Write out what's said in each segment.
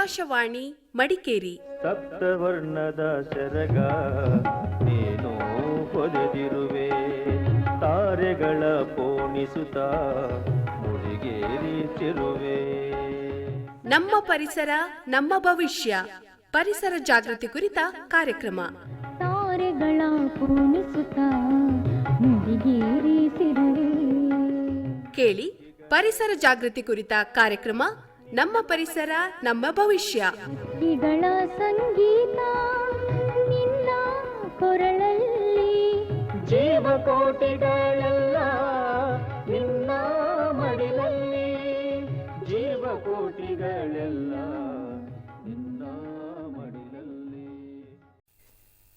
ಆಕಾಶವಾಣಿ ಮಡಿಕೇರಿ. ಸಪ್ತವರ್ಣದ ಸೆರಗ ನೀನು ಹೊದೆದಿರುವೆ ತಾರೆಗಳ ಪೋಣಿಸುತ್ತ ಮುಡಿಗೇರಿತಿರುವೆ ನಮ್ಮ ಪರಿಸರ ನಮ್ಮ ಭವಿಷ್ಯ. ಪರಿಸರ ಜಾಗೃತಿ ಕುರಿತ ಕಾರ್ಯಕ್ರಮ. ತಾರೆಗಳ ಪೋಣಿಸುತ್ತ ಮುಡಿಗೇರಿತಿರುವೆ ಕೇಳಿ ಪರಿಸರ ಜಾಗೃತಿ ಕುರಿತ ಕಾರ್ಯಕ್ರಮ ನಮ್ಮ ಪರಿಸರ ನಮ್ಮ ಭವಿಷ್ಯ. ಹಕ್ಕಿಗಳ ಸಂಗೀತ ನಿನ್ನ ಕೊರಳಲ್ಲಿ. ಜೀವಕೋಟಿಗಳೆಲ್ಲ ನಿನ್ನ ಮಡಿಲಲ್ಲಿ. ಜೀವಕೋಟಿಗಳೆಲ್ಲ ನಿನ್ನ ಮಡಿಲಲ್ಲಿ.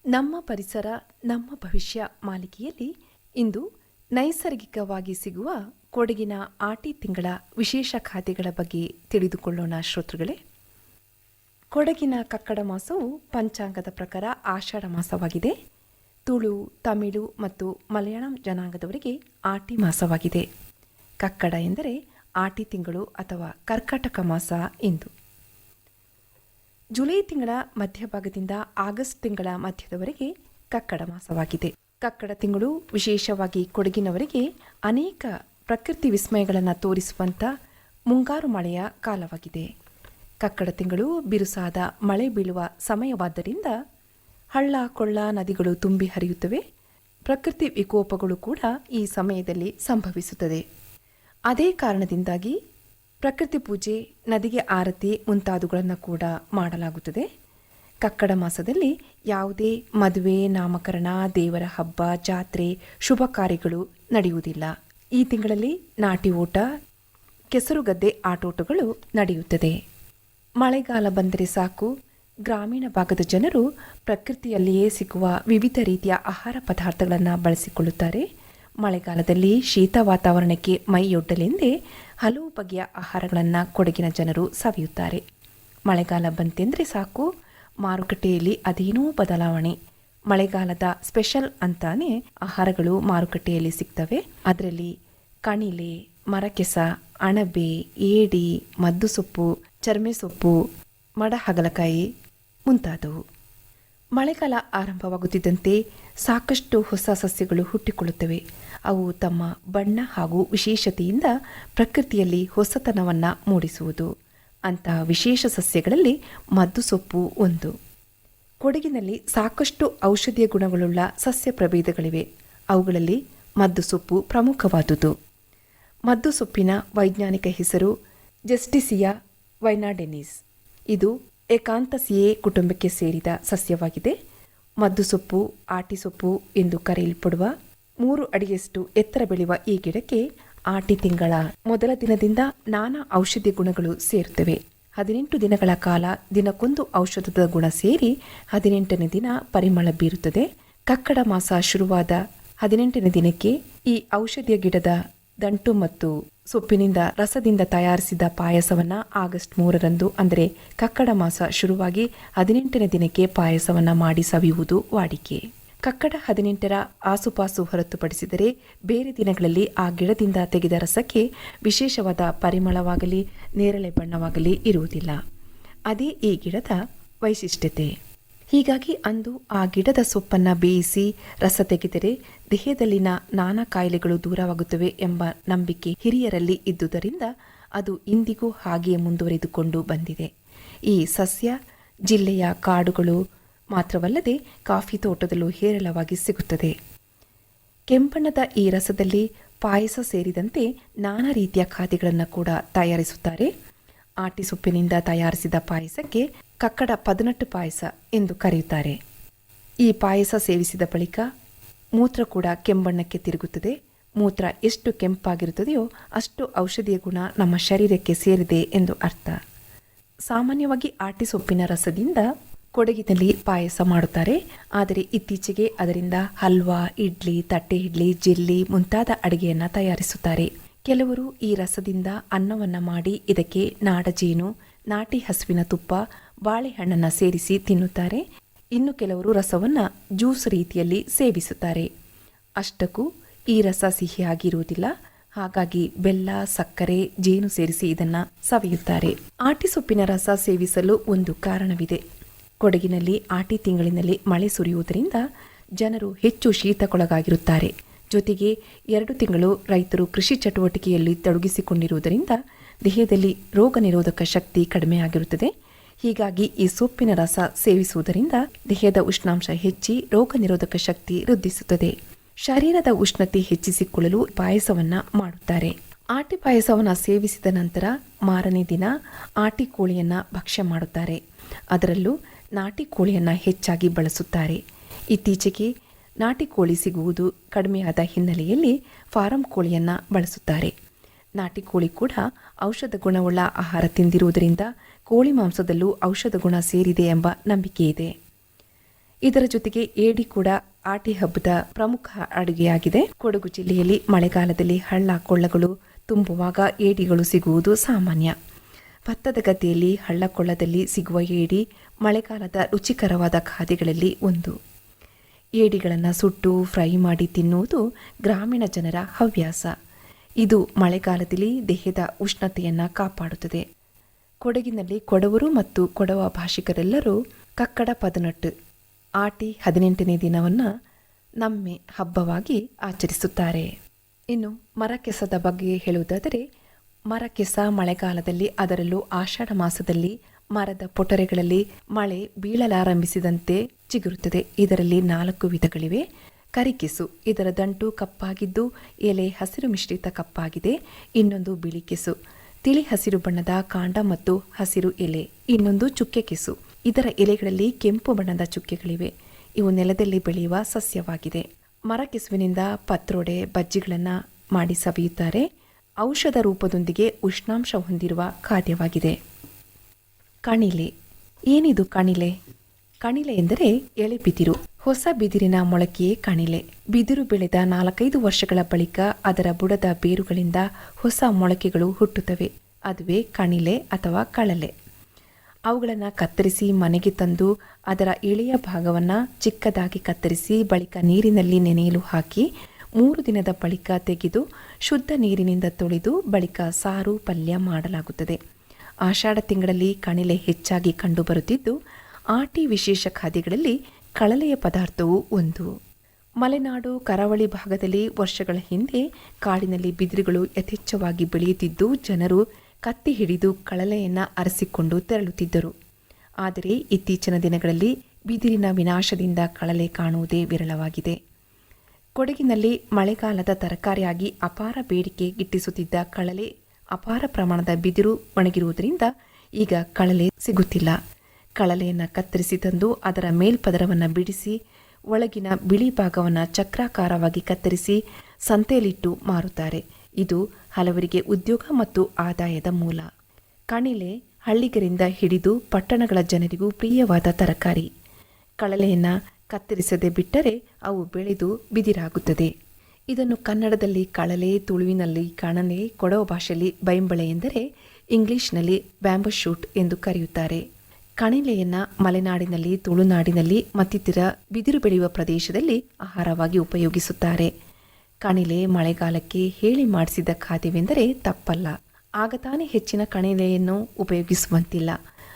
ನಮ್ಮ ಪರಿಸರ ನಮ್ಮ ಭವಿಷ್ಯ ಮಾಲಿಕೆಯಲ್ಲಿ ಇಂದು ನೈಸರ್ಗಿಕವಾಗಿ ಸಿಗುವ ಕೊಡಗಿನ ಆಟಿ ತಿಂಗಳ ವಿಶೇಷ ಖಾದ್ಯಗಳ ಬಗ್ಗೆ ತಿಳಿದುಕೊಳ್ಳೋಣ ಶ್ರೋತೃಗಳೇ. ಕೊಡಗಿನ ಕಕ್ಕಡ ಮಾಸವು ಪಂಚಾಂಗದ ಪ್ರಕಾರ ಆಷಾಢ ಮಾಸವಾಗಿದೆ. ತುಳು, ತಮಿಳು ಮತ್ತು ಮಲಯಾಳಂ ಜನಾಂಗದವರಿಗೆ ಆಟಿ ಮಾಸವಾಗಿದೆ. ಕಕ್ಕಡ ಎಂದರೆ ಆಟಿ ತಿಂಗಳು ಅಥವಾ ಕರ್ಕಾಟಕ ಮಾಸ ಎಂದು. ಜುಲೈ ತಿಂಗಳ ಮಧ್ಯಭಾಗದಿಂದ ಆಗಸ್ಟ್ ತಿಂಗಳ ಮಧ್ಯದವರೆಗೆ ಕಕ್ಕಡ ಮಾಸವಾಗಿದೆ. ಕಕ್ಕಡ ತಿಂಗಳು ವಿಶೇಷವಾಗಿ ಕೊಡಗಿನವರಿಗೆ ಅನೇಕ ಪ್ರಕೃತಿ ವಿಸ್ಮಯಗಳನ್ನು ತೋರಿಸುವಂಥ ಮುಂಗಾರು ಮಳೆಯ ಕಾಲವಾಗಿದೆ. ಕಕ್ಕಡ ತಿಂಗಳು ಬಿರುಸಾದ ಮಳೆ ಬೀಳುವ ಸಮಯವಾದ್ದರಿಂದ ಹಳ್ಳ, ಕೊಳ್ಳ ನದಿಗಳು ತುಂಬಿ ಹರಿಯುತ್ತವೆ. ಪ್ರಕೃತಿ ವಿಕೋಪಗಳು ಕೂಡ ಈ ಸಮಯದಲ್ಲಿ ಸಂಭವಿಸುತ್ತದೆ. ಅದೇ ಕಾರಣದಿಂದಾಗಿ ಪ್ರಕೃತಿ ಪೂಜೆ, ನದಿಗೆ ಆರತಿ ಮುಂತಾದವುಗಳನ್ನು ಕೂಡ ಮಾಡಲಾಗುತ್ತದೆ. ಕಕ್ಕಡ ಮಾಸದಲ್ಲಿ ಯಾವುದೇ ಮದುವೆ, ನಾಮಕರಣ, ದೇವರ ಹಬ್ಬ, ಜಾತ್ರೆ, ಶುಭ ಕಾರ್ಯಗಳು ನಡೆಯುವುದಿಲ್ಲ. ಈ ತಿಂಗಳಲ್ಲಿ ನಾಟಿ ಓಟ ಕೆಸರುಗದ್ದೆ ಆಟೋಟಗಳು ನಡೆಯುತ್ತದೆ. ಮಳೆಗಾಲ ಬಂದರೆ ಸಾಕು. ಗ್ರಾಮೀಣ ಭಾಗದ ಜನರು ಪ್ರಕೃತಿಯಲ್ಲಿಯೇ ಸಿಗುವ ವಿವಿಧ ರೀತಿಯ ಆಹಾರ ಪದಾರ್ಥಗಳನ್ನು ಬಳಸಿಕೊಳ್ಳುತ್ತಾರೆ. ಮಳೆಗಾಲದಲ್ಲಿ ಶೀತ ವಾತಾವರಣಕ್ಕೆ ಮೈಯೊಡ್ಡಲೆಂದೇ ಹಲವು ಬಗೆಯ ಆಹಾರಗಳನ್ನು ಕೊಡಗಿನ ಜನರು ಸವಿಯುತ್ತಾರೆ. ಮಳೆಗಾಲ ಬಂತೆಂದರೆ ಸಾಕು. ಮಾರುಕಟ್ಟೆಯಲ್ಲಿ ಅದೇನೋ ಬದಲಾವಣೆ. ಮಳೆಗಾಲದ ಸ್ಪೆಷಲ್ ಅಂತಾನೆ ಆಹಾರಗಳು ಮಾರುಕಟ್ಟೆಯಲ್ಲಿ ಸಿಗ್ತವೆ. ಅದರಲ್ಲಿ ಕಣಿಲೆ, ಮರಕೆಸ, ಅಣಬೆ, ಏಡಿ ಮದ್ದು ಸೊಪ್ಪು ಚರ್ಮೆ ಸೊಪ್ಪು ಮಡ ಹಗಲಕಾಯಿ ಮುಂತಾದವು. ಮಳೆಗಾಲ ಆರಂಭವಾಗುತ್ತಿದ್ದಂತೆ ಸಾಕಷ್ಟು ಹೊಸ ಸಸ್ಯಗಳು ಹುಟ್ಟಿಕೊಳ್ಳುತ್ತವೆ. ಅವು ತಮ್ಮ ಬಣ್ಣ ಹಾಗೂ ವಿಶೇಷತೆಯಿಂದ ಪ್ರಕೃತಿಯಲ್ಲಿ ಹೊಸತನವನ್ನು ಮೂಡಿಸುವುದು. ಅಂತಹ ವಿಶೇಷ ಸಸ್ಯಗಳಲ್ಲಿ ಮದ್ದು ಸೊಪ್ಪು ಒಂದು. ಕೊಡಗಿನಲ್ಲಿ ಸಾಕಷ್ಟು ಔಷಧೀಯ ಗುಣಗಳುಳ್ಳ ಸಸ್ಯ ಪ್ರಭೇದಗಳಿವೆ. ಅವುಗಳಲ್ಲಿ ಮದ್ದು ಸೊಪ್ಪು ಪ್ರಮುಖವಾದುದು. ಮದ್ದು ಸೊಪ್ಪಿನ ವೈಜ್ಞಾನಿಕ ಹೆಸರು ಜಸ್ಟಿಸಿಯಾ ವೈನಾಡೆನಿಸ್. ಇದು ಏಕಾಂತಸಿಯೇ ಕುಟುಂಬಕ್ಕೆ ಸೇರಿದ ಸಸ್ಯವಾಗಿದೆ. ಮದ್ದು ಸೊಪ್ಪು, ಆಟಿ ಸೊಪ್ಪು ಎಂದು ಕರೆಯಲ್ಪಡುವ ಮೂರು ಅಡಿಯಷ್ಟು ಎತ್ತರ ಬೆಳೆಯುವ ಈ ಗಿಡಕ್ಕೆ ಆಟಿ ತಿಂಗಳ ಮೊದಲ ದಿನದಿಂದ ನಾನಾ ಔಷಧಿ ಗುಣಗಳು ಸೇರುತ್ತವೆ. ಹದಿನೆಂಟು ದಿನಗಳ ಕಾಲ ದಿನಕ್ಕೊಂದು ಔಷಧದ ಗುಣ ಸೇರಿ ಹದಿನೆಂಟನೇ ದಿನ ಪರಿಮಳ ಬೀರುತ್ತದೆ. ಕಕ್ಕಡ ಮಾಸ ಶುರುವಾದ ಹದಿನೆಂಟನೇ ದಿನಕ್ಕೆ ಈ ಔಷಧಿಯ ಗಿಡದ ದಂಟು ಮತ್ತು ಸೊಪ್ಪಿನಿಂದ ರಸದಿಂದ ತಯಾರಿಸಿದ ಪಾಯಸವನ್ನ ಆಗಸ್ಟ್ ಮೂರರಂದು, ಅಂದರೆ ಕಕ್ಕಡ ಮಾಸ ಶುರುವಾಗಿ ಹದಿನೆಂಟನೇ ದಿನಕ್ಕೆ ಪಾಯಸವನ್ನ ಮಾಡಿ ಸವಿಯುವುದು ವಾಡಿಕೆ. ಕಕ್ಕಡ ಹದಿನೆಂಟರ ಆಸುಪಾಸು ಹೊರತುಪಡಿಸಿದರೆ ಬೇರೆ ದಿನಗಳಲ್ಲಿ ಆ ಗಿಡದಿಂದ ತೆಗೆದ ರಸಕ್ಕೆ ವಿಶೇಷವಾದ ಪರಿಮಳವಾಗಲಿ, ನೇರಳೆ ಬಣ್ಣವಾಗಲಿ ಇರುವುದಿಲ್ಲ. ಅದೇ ಈ ಗಿಡದ ವೈಶಿಷ್ಟ್ಯತೆ. ಹೀಗಾಗಿ ಅಂದು ಆ ಗಿಡದ ಸೊಪ್ಪನ್ನು ಬೇಯಿಸಿ ರಸ ತೆಗೆದರೆ ದೇಹದಲ್ಲಿನ ನಾನಾ ಕಾಯಿಲೆಗಳು ದೂರವಾಗುತ್ತವೆ ಎಂಬ ನಂಬಿಕೆ ಹಿರಿಯರಲ್ಲಿ ಇದ್ದುದರಿಂದ ಅದು ಇಂದಿಗೂ ಹಾಗೆಯೇ ಮುಂದುವರೆದುಕೊಂಡು ಬಂದಿದೆ. ಈ ಸಸ್ಯ, ಜಿಲ್ಲೆಯ ಕಾಡುಗಳು ಮಾತ್ರವಲ್ಲದೆ ಕಾಫಿ ತೋಟದಲ್ಲೂ ಹೇರಳವಾಗಿ ಸಿಗುತ್ತದೆ. ಕೆಂಪಣ್ಣದ ಈ ರಸದಲ್ಲಿ ಪಾಯಸ ಸೇರಿದಂತೆ ನಾನಾ ರೀತಿಯ ಖಾದ್ಯಗಳನ್ನು ಕೂಡ ತಯಾರಿಸುತ್ತಾರೆ. ಆಟಿ ಸೊಪ್ಪಿನಿಂದ ತಯಾರಿಸಿದ ಪಾಯಸಕ್ಕೆ ಕಕ್ಕಡ ಪದನಟ್ಟು ಪಾಯಸ ಎಂದು ಕರೆಯುತ್ತಾರೆ. ಈ ಪಾಯಸ ಸೇವಿಸಿದ ಬಳಿಕ ಮೂತ್ರ ಕೂಡ ಕೆಂಬಣ್ಣಕ್ಕೆ ತಿರುಗುತ್ತದೆ. ಮೂತ್ರ ಎಷ್ಟು ಕೆಂಪಾಗಿರುತ್ತದೆಯೋ ಅಷ್ಟು ಔಷಧಿಯ ಗುಣ ನಮ್ಮ ಶರೀರಕ್ಕೆ ಸೇರಿದೆ ಎಂದು ಅರ್ಥ. ಸಾಮಾನ್ಯವಾಗಿ ಆಟಿ ಸೊಪ್ಪಿನ ರಸದಿಂದ ಕೊಡಗಿನಲ್ಲಿ ಪಾಯಸ ಮಾಡುತ್ತಾರೆ. ಆದರೆ ಇತ್ತೀಚೆಗೆ ಅದರಿಂದ ಹಲ್ವಾ, ಇಡ್ಲಿ, ತಟ್ಟೆ ಇಡ್ಲಿ, ಜಿಲ್ಲಿ ಮುಂತಾದ ಅಡುಗೆಯನ್ನು ತಯಾರಿಸುತ್ತಾರೆ. ಕೆಲವರು ಈ ರಸದಿಂದ ಅನ್ನವನ್ನು ಮಾಡಿ ಇದಕ್ಕೆ ನಾಡಜೇನು ನಾಟಿ ಹಸುವಿನ ತುಪ್ಪ ಬಾಳೆಹಣ್ಣನ್ನು ಸೇರಿಸಿ ತಿನ್ನುತ್ತಾರೆ. ಇನ್ನು ಕೆಲವರು ರಸವನ್ನು ಜ್ಯೂಸ್ ರೀತಿಯಲ್ಲಿ ಸೇವಿಸುತ್ತಾರೆ. ಅಷ್ಟಕ್ಕೂ ಈ ರಸ ಸಿಹಿಯಾಗಿರುವುದಿಲ್ಲ ಹಾಗಾಗಿ ಬೆಲ್ಲ, ಸಕ್ಕರೆ, ಜೇನು ಸೇರಿಸಿ ಇದನ್ನು ಸವಿಯುತ್ತಾರೆ. ಆಟಿ ಸೊಪ್ಪಿನ ರಸ ಸೇವಿಸಲು ಒಂದು ಕಾರಣವಿದೆ. ಕೊಡಗಿನಲ್ಲಿ ಆಟಿ ತಿಂಗಳಿನಲ್ಲಿ ಮಳೆ ಸುರಿಯುವುದರಿಂದ ಜನರು ಹೆಚ್ಚು ಶೀತಕ್ಕೊಳಗಾಗಿರುತ್ತಾರೆ. ಜೊತೆಗೆ ಎರಡು ತಿಂಗಳು ರೈತರು ಕೃಷಿ ಚಟುವಟಿಕೆಯಲ್ಲಿ ತೊಡಗಿಸಿಕೊಂಡಿರುವುದರಿಂದ ದೇಹದಲ್ಲಿ ರೋಗ ನಿರೋಧಕ ಶಕ್ತಿ ಕಡಿಮೆಯಾಗಿರುತ್ತದೆ. ಹೀಗಾಗಿ ಈ ಸೊಪ್ಪಿನ ರಸ ಸೇವಿಸುವುದರಿಂದ ದೇಹದ ಉಷ್ಣಾಂಶ ಹೆಚ್ಚಿ ರೋಗ ನಿರೋಧಕ ಶಕ್ತಿ ವೃದ್ಧಿಸುತ್ತದೆ. ಶರೀರದ ಉಷ್ಣತೆ ಹೆಚ್ಚಿಸಿಕೊಳ್ಳಲು ಪಾಯಸವನ್ನ ಮಾಡುತ್ತಾರೆ. ಆಟಿ ಪಾಯಸವನ್ನ ಸೇವಿಸಿದ ನಂತರ ಮಾರನೇ ದಿನ ಆಟಿ ಕೋಳಿಯನ್ನ ಭಕ್ಷ್ಯ ಮಾಡುತ್ತಾರೆ. ಅದರಲ್ಲೂ ನಾಟಿ ಕೋಳಿಯನ್ನ ಹೆಚ್ಚಾಗಿ ಬಳಸುತ್ತಾರೆ. ಇತ್ತೀಚೆಗೆ ನಾಟಿ ಕೋಳಿ ಸಿಗುವುದು ಕಡಿಮೆಯಾದ ಹಿನ್ನೆಲೆಯಲ್ಲಿ ಫಾರಂ ಕೋಳಿಯನ್ನ ಬಳಸುತ್ತಾರೆ. ನಾಟಿ ಕೋಳಿ ಕೂಡ ಔಷಧ ಗುಣವುಳ್ಳ ಆಹಾರ ತಿಂದಿರುವುದರಿಂದ ಕೋಳಿ ಮಾಂಸದಲ್ಲೂ ಔಷಧ ಗುಣ ಸೇರಿದೆ ಎಂಬ ನಂಬಿಕೆ ಇದೆ. ಇದರ ಜೊತೆಗೆ ಏಡಿ ಕೂಡ ಆಟಿ ಹಬ್ಬದ ಪ್ರಮುಖ ಅಡುಗೆಯಾಗಿದೆ. ಕೊಡಗು ಜಿಲ್ಲೆಯಲ್ಲಿ ಮಳೆಗಾಲದಲ್ಲಿ ಹಳ್ಳ ಕೊಳ್ಳಗಳು ತುಂಬುವಾಗ ಏಡಿಗಳು ಸಿಗುವುದು ಸಾಮಾನ್ಯ. ಭತ್ತದ ಗದ್ದೆಯಲ್ಲಿ ಹಳ್ಳ ಕೊಳ್ಳದಲ್ಲಿ ಸಿಗುವ ಏಡಿ ಮಳೆಗಾಲದ ರುಚಿಕರವಾದ ಖಾದ್ಯಗಳಲ್ಲಿ ಒಂದು. ಏಡಿಗಳನ್ನು ಸುಟ್ಟು ಫ್ರೈ ಮಾಡಿ ತಿನ್ನುವುದು ಗ್ರಾಮೀಣ ಜನರ ಹವ್ಯಾಸ. ಇದು ಮಳೆಗಾಲದಲ್ಲಿ ದೇಹದ ಉಷ್ಣತೆಯನ್ನು ಕಾಪಾಡುತ್ತದೆ. ಕೊಡಗಿನಲ್ಲಿ ಕೊಡವರು ಮತ್ತು ಕೊಡವ ಭಾಷಿಕರೆಲ್ಲರೂ ಕಕ್ಕಡ ಪದನಟ್ಟು ಆಟಿ ಹದಿನೆಂಟನೇ ದಿನವನ್ನು ನಮ್ಮೆ ಹಬ್ಬವಾಗಿ ಆಚರಿಸುತ್ತಾರೆ. ಇನ್ನು ಮರಕೆಸದ ಬಗ್ಗೆ ಹೇಳುವುದಾದರೆ, ಮರಕೆಸ ಮಳೆಗಾಲದಲ್ಲಿ ಅದರಲ್ಲೂ ಆಷಾಢ ಮಾಸದಲ್ಲಿ ಮರದ ಪೊಟರೆಗಳಲ್ಲಿ ಮಳೆ ಬೀಳಲಾರಂಭಿಸಿದಂತೆ ಚಿಗುರುತ್ತದೆ. ಇದರಲ್ಲಿ ನಾಲ್ಕು ವಿಧಗಳಿವೆ. ಕರಿಕೆಸು ಇದರ ದಂಟು ಕಪ್ಪಾಗಿದ್ದು, ಎಲೆ ಹಸಿರು ಮಿಶ್ರಿತ ಕಪ್ಪಾಗಿದೆ. ಇನ್ನೊಂದು ಬಿಳಿ ಕೆಸು. ತಿಳಿ ಹಸಿರು ಬಣ್ಣದ ಕಾಂಡ ಮತ್ತು ಹಸಿರು ಎಲೆ, ಇನ್ನೊಂದು ಚುಕ್ಕೆ ಕಿಸು. ಇದರ ಎಲೆಗಳಲ್ಲಿ ಕೆಂಪು ಬಣ್ಣದ ಚುಕ್ಕೆಗಳಿವೆ. ಇವು ನೆಲದಲ್ಲಿ ಬೆಳೆಯುವ ಸಸ್ಯವಾಗಿದೆ. ಮರಕೆಸುವಿನಿಂದ ಪತ್ರೋಡೆ, ಬಜ್ಜಿಗಳನ್ನು ಮಾಡಿ ಸವಿಯುತ್ತಾರೆ. ಔಷಧ ರೂಪದೊಂದಿಗೆ ಉಷ್ಣಾಂಶ ಹೊಂದಿರುವ ಖಾದ್ಯವಾಗಿದೆ. ಕಣಿಲೆ. ಏನಿದು ಕಣಿಲೆ? ಕಣಿಲೆ ಎಂದರೆ ಎಳೆ ಬಿದಿರು. ಹೊಸ ಬಿದಿರಿನ ಮೊಳಕೆಯೇ ಕಣಿಲೆ. ಬಿದಿರು ಬೆಳೆದ ನಾಲ್ಕೈದು ವರ್ಷಗಳ ಬಳಿಕ ಅದರ ಬುಡದ ಬೇರುಗಳಿಂದ ಹೊಸ ಮೊಳಕೆಗಳು ಹುಟ್ಟುತ್ತವೆ. ಅದುವೇ ಕಣಿಲೆ ಅಥವಾ ಕಳಲೆ. ಅವುಗಳನ್ನು ಕತ್ತರಿಸಿ ಮನೆಗೆ ತಂದು ಅದರ ಎಳೆಯ ಭಾಗವನ್ನು ಚಿಕ್ಕದಾಗಿ ಕತ್ತರಿಸಿ ಬಳಿಕ ನೀರಿನಲ್ಲಿ ನೆನೆಯಲು ಹಾಕಿ ಮೂರು ದಿನದ ಬಳಿಕ ತೆಗೆದು ಶುದ್ಧ ನೀರಿನಿಂದ ತೊಳೆದು ಬಳಿಕ ಸಾರು ಪಲ್ಯ ಮಾಡಲಾಗುತ್ತದೆ. ಆಷಾಢ ತಿಂಗಳಲ್ಲಿ ಕಣಿಲೆ ಹೆಚ್ಚಾಗಿ ಕಂಡುಬರುತ್ತಿದ್ದು ಆಟಿ ವಿಶೇಷ ಖಾದ್ಯಗಳಲ್ಲಿ ಕಳಲೆಯ ಪದಾರ್ಥವು ಒಂದು. ಮಲೆನಾಡು, ಕರಾವಳಿ ಭಾಗದಲ್ಲಿ ವರ್ಷಗಳ ಹಿಂದೆ ಕಾಡಿನಲ್ಲಿ ಬಿದಿರುಗಳು ಯಥೇಚ್ಛವಾಗಿ ಬೆಳೆಯುತ್ತಿದ್ದು, ಜನರು ಕತ್ತಿ ಹಿಡಿದು ಕಳಲೆಯನ್ನು ಅರಸಿಕೊಂಡು ತೆರಳುತ್ತಿದ್ದರು. ಆದರೆ ಇತ್ತೀಚಿನ ದಿನಗಳಲ್ಲಿ ಬಿದಿರಿನ ವಿನಾಶದಿಂದ ಕಳಲೆ ಕಾಣುವುದೇ ವಿರಳವಾಗಿದೆ. ಕೊಡಗಿನಲ್ಲಿ ಮಳೆಗಾಲದ ತರಕಾರಿಯಾಗಿ ಅಪಾರ ಬೇಡಿಕೆ ಗಿಟ್ಟಿಸುತ್ತಿದ್ದ ಕಳಲೆ ಅಪಾರ ಪ್ರಮಾಣದ ಬಿದಿರು ಒಣಗಿರುವುದರಿಂದ ಈಗ ಕಳಲೆ ಸಿಗುತ್ತಿಲ್ಲ. ಕಳಲೆಯನ್ನು ಕತ್ತರಿಸಿ ತಂದು ಅದರ ಮೇಲ್ಪದರವನ್ನು ಬಿಡಿಸಿ, ಒಳಗಿನ ಬಿಳಿ ಭಾಗವನ್ನು ಚಕ್ರಾಕಾರವಾಗಿ ಕತ್ತರಿಸಿ ಸಂತೆಯಲ್ಲಿಟ್ಟು ಮಾರುತ್ತಾರೆ. ಇದು ಹಲವರಿಗೆ ಉದ್ಯೋಗ ಮತ್ತು ಆದಾಯದ ಮೂಲ. ಕಣಿಲೆ ಹಳ್ಳಿಗರಿಂದ ಹಿಡಿದು ಪಟ್ಟಣಗಳ ಜನರಿಗೂ ಪ್ರಿಯವಾದ ತರಕಾರಿ. ಕಳಲೆಯನ್ನು ಕತ್ತರಿಸದೆ ಬಿಟ್ಟರೆ ಅವು ಬೆಳೆದು ಬಿದಿರಾಗುತ್ತದೆ. ಇದನ್ನು ಕನ್ನಡದಲ್ಲಿ ಕಳಲೆ ತುಳುವಿನಲ್ಲಿ ಕಣಲೆ ಕೊಡವ ಭಾಷೆಯಲ್ಲಿ ಬೈಂಬಳೆ ಎಂದರೆ ಇಂಗ್ಲಿಷ್ನಲ್ಲಿ ಬ್ಯಾಂಬೋ ಶೂಟ್ ಎಂದು ಕರೆಯುತ್ತಾರೆ. ಕಣಿಲೆಯನ್ನ ಮಲೆನಾಡಿನಲ್ಲಿ, ತುಳುನಾಡಿನಲ್ಲಿ ಮತ್ತಿತರ ಬಿದಿರು ಬೆಳೆಯುವ ಪ್ರದೇಶದಲ್ಲಿ ಆಹಾರವಾಗಿ ಉಪಯೋಗಿಸುತ್ತಾರೆ. ಕಣಿಲೆ ಮಳೆಗಾಲಕ್ಕೆ ಹೇಳಿ ಮಾಡಿಸಿದ ಖಾದ್ಯವೆಂದರೆ ತಪ್ಪಲ್ಲ. ಆಗ ತಾನೇ ಹೆಚ್ಚಿನ ಕಣಿಲೆಯನ್ನು ಉಪಯೋಗಿಸುವಂತಿಲ್ಲ.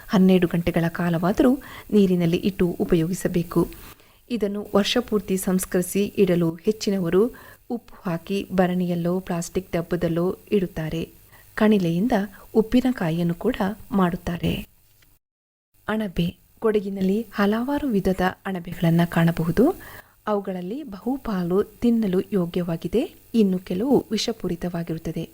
ಹನ್ನೆರಡು ಗಂಟೆಗಳ ಕಾಲವಾದರೂ ನೀರಿನಲ್ಲಿ ಇಟ್ಟು ಉಪಯೋಗಿಸಬೇಕು. ಇದನ್ನು ವರ್ಷಪೂರ್ತಿ ಸಂಸ್ಕರಿಸಿ ಇಡಲು ಹೆಚ್ಚಿನವರು ಉಪ್ಪು ಹಾಕಿ ಭರಣಿಯಲ್ಲೋ ಪ್ಲಾಸ್ಟಿಕ್ ಡಬ್ಬದಲ್ಲೋ ಇಡುತ್ತಾರೆ. ಕಣಿಲೆಯಿಂದ ಉಪ್ಪಿನಕಾಯಿಯನ್ನು ಕೂಡ ಮಾಡುತ್ತಾರೆ. ಅಣಬೆ ಕೊಡಗಿನಲ್ಲಿ ಹಲವಾರು ವಿಧದ ಅಣಬೆಗಳನ್ನು ಕಾಣಬಹುದು. ಅವುಗಳಲ್ಲಿ ಬಹುಪಾಲು ತಿನ್ನಲು ಯೋಗ್ಯವಾಗಿದೆ. ಇನ್ನು ಕೆಲವು ವಿಷಪೂರಿತವಾಗಿರುತ್ತದೆ.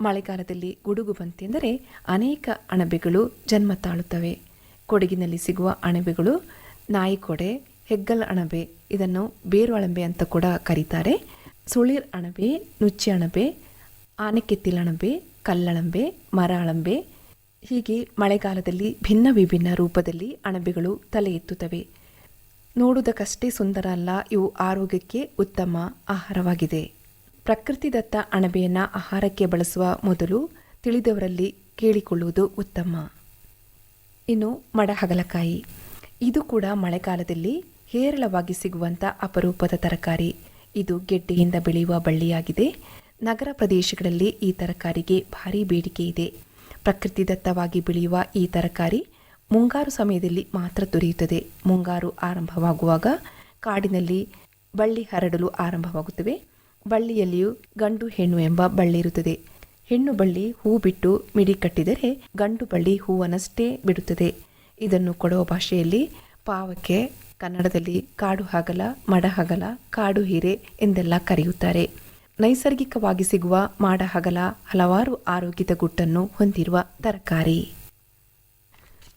ಮಳೆಗಾಲದಲ್ಲಿ ಗುಡುಗು ಬಂತೆಂದರೆ ಅನೇಕ ಅಣಬೆಗಳು ಜನ್ಮ ತಾಳುತ್ತವೆ. ಕೊಡಗಿನಲ್ಲಿ ಸಿಗುವ ಅಣಬೆಗಳು ನಾಯಿಕೊಡೆ, ಹೆಗ್ಗಲ ಅಣಬೆ, ಇದನ್ನು ಬೇರು ಅಣಬೆ ಅಂತ ಕೂಡ ಕರೀತಾರೆ. ಸುಳಿರ್ ಅಣಬೆ, ನುಚ್ಚಿ ಅಣಬೆ, ಆನೆಕೆತ್ತಿಲಣಬೆ ಕಲ್ಲಣಬೆ ಮರ ಅಣಬೆ ಹೀಗೆ ಮಳೆಗಾಲದಲ್ಲಿ ಭಿನ್ನ ವಿಭಿನ್ನ ರೂಪದಲ್ಲಿ ಅಣಬೆಗಳು ತಲೆ ಎತ್ತುತ್ತವೆ. ನೋಡುವುದಕ್ಕಷ್ಟೇ ಸುಂದರ ಅಲ್ಲ, ಇವು ಆರೋಗ್ಯಕ್ಕೆ ಉತ್ತಮ ಆಹಾರವಾಗಿದೆ. ಪ್ರಕೃತಿದತ್ತ ಅಣಬೆಯನ್ನು ಆಹಾರಕ್ಕೆ ಬಳಸುವ ಮೊದಲು ತಿಳಿದವರಲ್ಲಿ ಕೇಳಿಕೊಳ್ಳುವುದು ಉತ್ತಮ. ಇನ್ನು ಮಡಹಗಲಕಾಯಿ. ಇದು ಕೂಡ ಮಳೆಗಾಲದಲ್ಲಿ ಹೇರಳವಾಗಿ ಸಿಗುವಂಥ ಅಪರೂಪದ ತರಕಾರಿ. ಇದು ಗೆಡ್ಡೆಯಿಂದ ಬೆಳೆಯುವ ಬಳ್ಳಿಯಾಗಿದೆ. ನಗರ ಪ್ರದೇಶಗಳಲ್ಲಿ ಈ ತರಕಾರಿಗೆ ಭಾರಿ ಬೇಡಿಕೆ ಇದೆ. ಪ್ರಕೃತಿದತ್ತವಾಗಿ ಬೆಳೆಯುವ ಈ ತರಕಾರಿ ಮುಂಗಾರು ಸಮಯದಲ್ಲಿ ಮಾತ್ರ ದೊರೆಯುತ್ತದೆ. ಮುಂಗಾರು ಆರಂಭವಾಗುವಾಗ ಕಾಡಿನಲ್ಲಿ ಬಳ್ಳಿ ಹರಡಲು ಆರಂಭವಾಗುತ್ತವೆ. ಬಳ್ಳಿಯಲ್ಲಿಯೂ ಗಂಡು ಹೆಣ್ಣು ಎಂಬ ಬಳ್ಳಿ ಇರುತ್ತದೆ. ಹೆಣ್ಣು ಬಳ್ಳಿ ಹೂ ಬಿಟ್ಟು ಮಿಡಿ ಕಟ್ಟಿದರೆ ಗಂಡು ಬಳ್ಳಿ ಹೂವನ್ನಷ್ಟೇ ಬಿಡುತ್ತದೆ. ಇದನ್ನು ಕೊಡುವ ಭಾಷೆಯಲ್ಲಿ ಪಾವಕ್ಕೆ ಕನ್ನಡದಲ್ಲಿ ಕಾಡು ಹಗಲ, ಮಡ ಹಗಲ, ಕಾಡು ಹೀರೆ ಎಂದೆಲ್ಲ ಕರೆಯುತ್ತಾರೆ. ನೈಸರ್ಗಿಕವಾಗಿ ಸಿಗುವ ಮಾಡಹಗಲ ಹಲವಾರು ಆರೋಗ್ಯದ ಗುಟ್ಟನ್ನು ಹೊಂದಿರುವ ತರಕಾರಿ.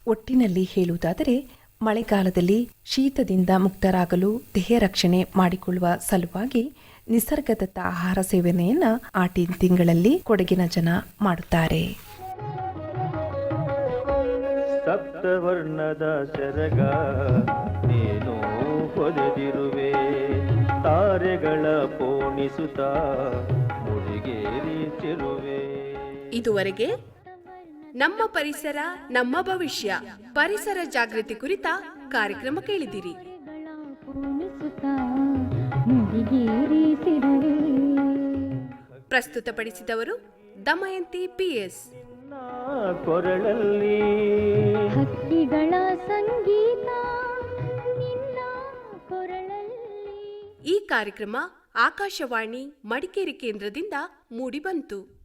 ಒಟ್ಟಿನಲ್ಲಿ ಹೇಳುವುದಾದರೆ, ಮಳೆಗಾಲದಲ್ಲಿ ಶೀತದಿಂದ ಮುಕ್ತರಾಗಲು ದೇಹ ರಕ್ಷಣೆ ಮಾಡಿಕೊಳ್ಳುವ ಸಲುವಾಗಿ ನಿಸರ್ಗದತ್ತ ಆಹಾರ ಸೇವನೆಯನ್ನು ಆಟಿನ ತಿಂಗಳಲ್ಲಿ ಕೊಡಗಿನ ಜನ ಮಾಡುತ್ತಾರೆ. ಸಪ್ತವರ್ಣದ ಸೆರಗ. ಮುಡಿಗೇರಿ ಇದುವರೆಗೆ ನಮ್ಮ ಪರಿಸರ ನಮ್ಮ ಭವಿಷ್ಯ ಪರಿಸರ ಜಾಗೃತಿ ಕುರಿತ ಕಾರ್ಯಕ್ರಮ ಕೇಳಿದಿರಿ ಪ್ರಸ್ತುತಪಡಿಸಿದವರು ದಮಯಂತಿ ಪಿಎಸ್. ಕೊರಳಲ್ಲಿ ಹಕ್ಕಿಗಳ ಸಂಗೀತ ಈ ಕಾರ್ಯಕ್ರಮ ಆಕಾಶವಾಣಿ ಮಡಿಕೇರಿ ಕೇಂದ್ರದಿಂದ ಮೂಡಿಬಂತು.